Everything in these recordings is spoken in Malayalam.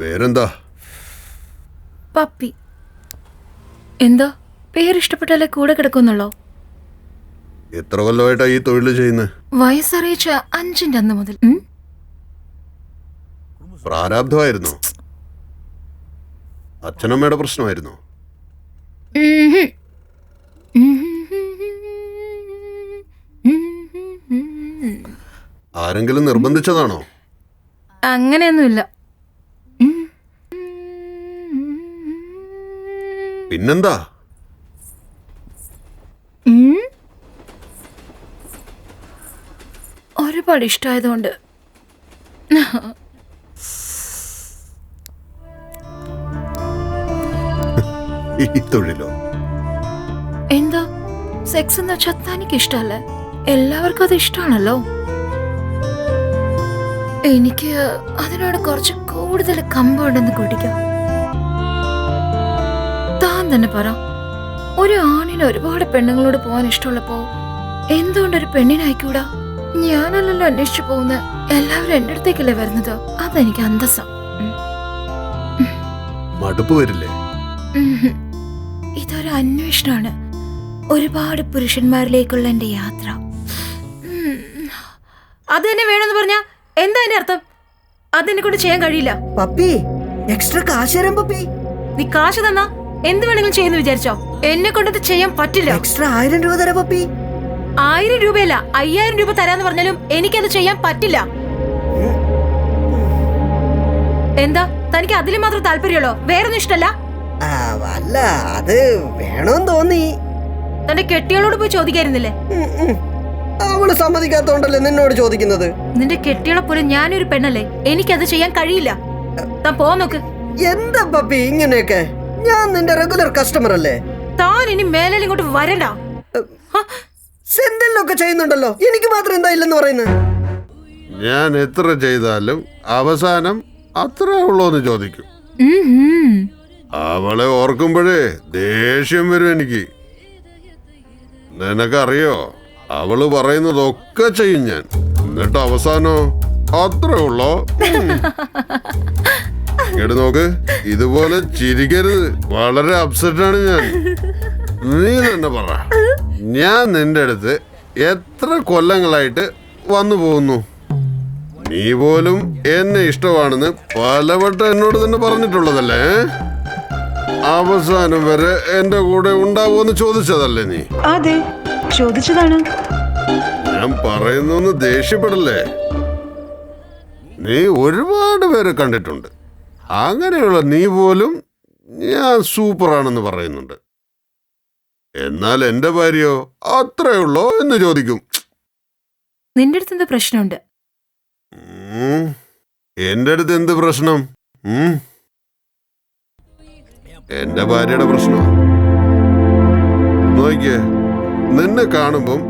പേരെന്താ? പപ്പി. എന്താ? പേരിഷ്ടപ്പെട്ടാലേ കൂടെ കിടക്കുന്നുള്ളോ? എത്ര കൊല്ലമായിട്ടാ ഈ തൊഴിൽ ചെയ്യുന്നത് വയസ്സറിയിച്ച അഞ്ചിന്റെ അന്ന് മുതൽ. ഉം? പ്രാരാബ്ധമായിരുന്നോ അച്ഛനമ്മയുടെ പ്രശ്നമായിരുന്നോ? ഉംഹും. ആരെങ്കിലും നിർബന്ധിച്ചതാണോ? അങ്ങനെയൊന്നുമില്ല. പിന്നെന്താ? ഒരുപാട് ഇഷ്ടമായതുകൊണ്ട് തൊഴിലോ? എന്താ? സെക്സ് എന്ന് വെച്ചാൽ തനിക്ക് ഇഷ്ടമല്ലേ? എല്ലാവർക്കും അത് ഇഷ്ടമാണല്ലോ. എനിക്ക് അതിനോട് കുറച്ച് കൂടുതൽ കമ്പുണ്ടെന്ന് കൂട്ടിക്കോ തന്നെ പറ. ഒരു ആണിന് ഒരുപാട് പെണ്ണുങ്ങളോട് പോകാൻ ഇഷ്ടമുള്ളപ്പോ എന്തുകൊണ്ട് ഒരു പെണ്ണിനായിക്കൂടാ? ഞാനല്ലല്ലോ അന്വേഷിച്ചു പോകുന്ന. എല്ലാവരും എന്റെ അടുത്തേക്കല്ലേ വരുന്നത്? അതെനിക്ക് അന്തസ്സം. മടുപ്പ് വരില്ലേ? ഇതൊരു അന്വേഷണമാണ് ഒരുപാട് പുരുഷന്മാരിലേക്കുള്ള എന്റെ യാത്ര. അത് തന്നെ വേണമെന്ന് പറഞ്ഞ എന്താ എന്റെ അർത്ഥം? അതെന്നെ കൊണ്ട് ചെയ്യാൻ കഴിയില്ല. പപ്പി എക്സ്ട്രാ കാശ് തരാം പപ്പി. നീ കാശ് തന്നാ? എന്ത് വേണമെങ്കിലും ചെയ്യുന്നു വിചാരിച്ചോ? എന്നെ കൊണ്ടത് ചെയ്യാൻ പറ്റില്ല. എക്സ്ട്രാ ആയിരം രൂപ തരാ പപ്പി. ആയിരം രൂപയല്ല അയ്യായിരം രൂപ തരാന്ന് പറഞ്ഞാലും എനിക്കത് ചെയ്യാൻ പറ്റില്ല. എന്താ? തനിക്ക് അതിൽ മാത്രം താല്പര്യമുള്ളോ? വേറൊന്നും ഇഷ്ടല്ല അല്ല അത് വേണോന്ന് തോന്നി. തന്റെ കെട്ടികളോട് പോയി ചോദിക്കായിരുന്നില്ലേ. അവൾ സമ്മതിക്കാത്തോണ്ടല്ലേ നിന്നോട് ചോദിക്കുന്നത്? നിന്റെ കെട്ടികളെ പോലെ ഞാനൊരു പെണ്ണല്ലേ? എനിക്കത് ചെയ്യാൻ കഴിയില്ല. താൻ പോ നോക്ക്. എന്താ പപ്പി ഇങ്ങനെയൊക്കെ? ഞാൻ നിന്റെ റെഗുലർ കസ്റ്റമർ അല്ലേ? താൻ ഇനി മേലെ ഇങ്ങോട്ട് വരണ്ട. ഹ, സെന്തെല്ലൊക്കെ ചെയ്യുന്നുണ്ടല്ലോ. എനിക്ക് മാത്രം എന്താ ഇല്ലെന്ന് പറയുന്നത് ഞാൻ എത്ര ചെയ്താലും അവസാനം അത്രേ ഉള്ളോന്ന് ചോദിക്കും. അവളെ ഓർക്കുമ്പോഴേ ദേഷ്യം വരും എനിക്ക്. നിനക്കറിയോ? അവൾ പറയുന്നതൊക്കെ ചെയ്യും ഞാൻ. എന്നിട്ട് അവസാനോ അത്രേ ഉള്ളോ? ഇങ്ങോട്ട് നോക്ക്. ഇതുപോലെ ചിരിക്കരുത്. വളരെ അപ്സെറ്റ് ആണ് ഞാൻ. നീ തന്നെ പറ. ഞാൻ നിന്റെ അടുത്ത് എത്ര കൊല്ലങ്ങളായിട്ട് വന്നു പോകുന്നു? നീ പോലും എന്നെ ഇഷ്ടമാണെന്ന് പലവട്ടം എന്നോട് തന്നെ പറഞ്ഞിട്ടുള്ളതല്ലേ അവസാനം വരെ എന്റെ കൂടെ ഉണ്ടാവുമെന്ന് ചോദിച്ചതല്ലേ നീ? അതെ ചോദിച്ചതാണ്. ഞാൻ പറയുന്നു ദേഷ്യപ്പെടല്ലേ? നീ ഒരുപാട് പേരെ കണ്ടിട്ടുണ്ട്. അങ്ങനെയുള്ള നീ പോലും ഞാൻ സൂപ്പറാണെന്ന് പറയുന്നുണ്ട്. എന്നാൽ എന്റെ ഭാര്യയോ അത്രേ ഉള്ളോ എന്ന് ചോദിക്കും. നിന്റെ അടുത്ത് എന്താ പ്രശ്നമുണ്ട്. ഉം. എന്റെ അടുത്ത് എന്ത് പ്രശ്നം? ഉം? എന്റെ ഭാര്യയുടെ പ്രശ്നം? നോക്കിയേ നിന്നെ കാണുമ്പം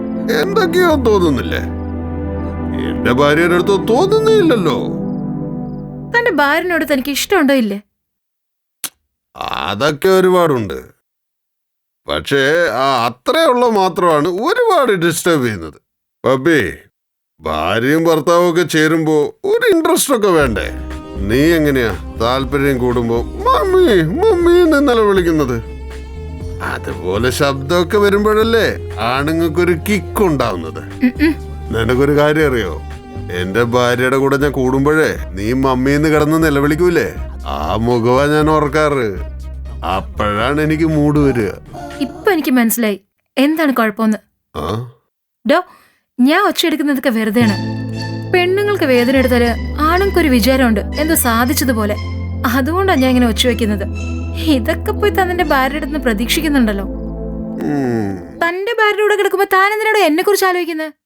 എന്തൊക്കെയോ തോന്നുന്നില്ലേ? എന്റെ ഭാര്യയുടെ അടുത്ത് തോന്നുന്നില്ലല്ലോ തന്റെ ഭാര്യനോട് തനിക്ക് ഇഷ്ടമുണ്ടോ ഇല്ലേ? അതൊക്കെ ഒരുപാടുണ്ട്. പക്ഷേ ആ അത്രയുള്ള മാത്രമാണ് ഒരുപാട് ഡിസ്റ്റർബ് ചെയ്യുന്നത്. പപ്പി ഭാര്യയും ഭർത്താവും ഒക്കെ ചേരുമ്പോ ഒരു ഇൻട്രസ്റ്റ് ഒക്കെ വേണ്ടേ? നീ എങ്ങനെയാ താല്പര്യം കൂടുമ്പോ മമ്മി മമ്മി എന്ന് നിലവിളിക്കുന്നത് അതുപോലെ ശബ്ദമൊക്കെ വരുമ്പോഴല്ലേ ആണുങ്ങൾക്കൊരു കിക്ക് ഉണ്ടാവുന്നത്. നിനക്കൊരു കാര്യം അറിയോ? എന്റെ ഭാര്യയുടെ കൂടെ ഞാൻ കൂടുമ്പോഴേ നീ മമ്മീന്ന് കിടന്ന് നിലവിളിക്കൂലേ? ആ മുഖവാ ഞാൻ ഓർക്കാറ്. അപ്പോഴാണ് എനിക്ക് മൂഡ് വരിക. ഇപ്പൊ എനിക്ക് മനസ്സിലായി. എന്താണ് കുഴപ്പമെന്ന്? ആ? ഡോ ഞാൻ ഒച്ചയെടുക്കുന്നതൊക്കെ വെറുതെയാണ്. പെണ്ണുങ്ങൾക്ക് വേദന എടുത്താൽ ആണുങ്ങൾക്കൊരു വിചാരമുണ്ട്. എന്തോ സാധിച്ചതുപോലെ. അതുകൊണ്ടാണ് ഞാൻ ഇങ്ങനെ ഒച്ച വെക്കുന്നത്. ഇതൊക്കെ പോയി തന്നെ ഭാര്യയുടെ അടുത്ത് പ്രതീക്ഷിക്കുന്നുണ്ടല്ലോ. ഉം. തന്റെ ഭാര്യയുടെ കൂടെ കിടക്കുമ്പോ താൻ എന്തിനാടോ എന്നെ കുറിച്ച് ആലോചിക്കുന്നത്